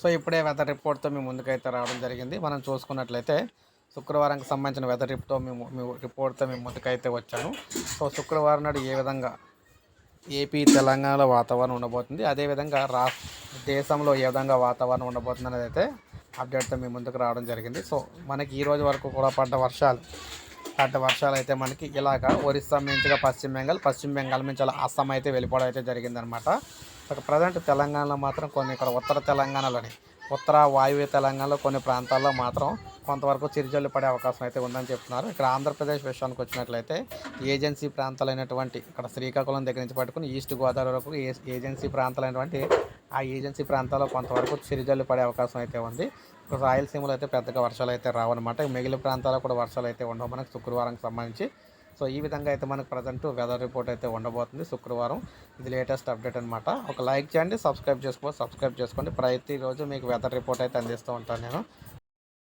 So ఇప్పుడే weather రిపోర్ట్తో మేము ముందుకైతే రావడం జరిగింది. మనం చూసుకున్నట్లయితే శుక్రవారంకి సంబంధించిన వెదర్ రిప్తో మేము మీ రిపోర్ట్తో మేము ముందుకైతే వచ్చాను. సో శుక్రవారం నాడు ఏ విధంగా ఏపీ తెలంగాణలో వాతావరణం ఉండబోతుంది అదేవిధంగా రా దేశంలో ఏ విధంగా వాతావరణం ఉండబోతుంది అనేది అయితే అప్డేట్తో మీ ముందుకు రావడం జరిగింది. సో మనకి ఈ రోజు వరకు కూడా పడ్డ వర్షాలు పడ్డ వర్షాలు అయితే మనకి ఇలాగ ఒరిస్సా మించుగా పశ్చిమ బెంగాల్ పశ్చిమ బెంగాల్ నుంచి అలా అస్సాం అయితే వెళ్ళిపోవడం అయితే జరిగిందనమాట ప్రజెంట్ తెలంగాణలో మాత్రం కొన్ని ఇక్కడ ఉత్తర తెలంగాణలోని ఉత్తర వాయువ్య తెలంగాణలో కొన్ని ప్రాంతాల్లో మాత్రం కొంతవరకు చిరుజల్లు పడే అవకాశం అయితే ఉందని చెప్తున్నారు. ఇక్కడ ఆంధ్రప్రదేశ్ విషయానికి వచ్చినట్లయితే ఏజెన్సీ ప్రాంతాలైనటువంటి ఇక్కడ శ్రీకాకుళం దగ్గర నుంచి పట్టుకుని ఈస్ట్ గోదావరి వరకు ఏ- ఏజెన్సీ ప్రాంతాలైనటువంటి ఆ ఏజెన్సీ ప్రాంతాల్లో కొంతవరకు చిరుజల్లు పడే అవకాశం అయితే ఉంది. ఇప్పుడు రాయలసీమలో అయితే పెద్దగా వర్షాలు అయితే రావన్నమాట. మిగిలిన ప్రాంతాల్లో కూడా వర్షాలు అయితే ఉండవు. మనకు శుక్రవారం సంబంధించి సో ఈ విధంగా అయితే మనకు ప్రజెంట్ వెదర్ రిపోర్ట్ అయితే ఉండబోతుంది శుక్రవారం. ఇది లేటెస్ట్ అప్డేట్ అనమాట ఒక లైక్ చేయండి సబ్స్క్రైబ్ చేసుకో సబ్స్క్రైబ్ చేసుకోండి. ప్రతిరోజు మీకు వెదర్ రిపోర్ట్ అయితే అందిస్తూ ఉంటాను నేను.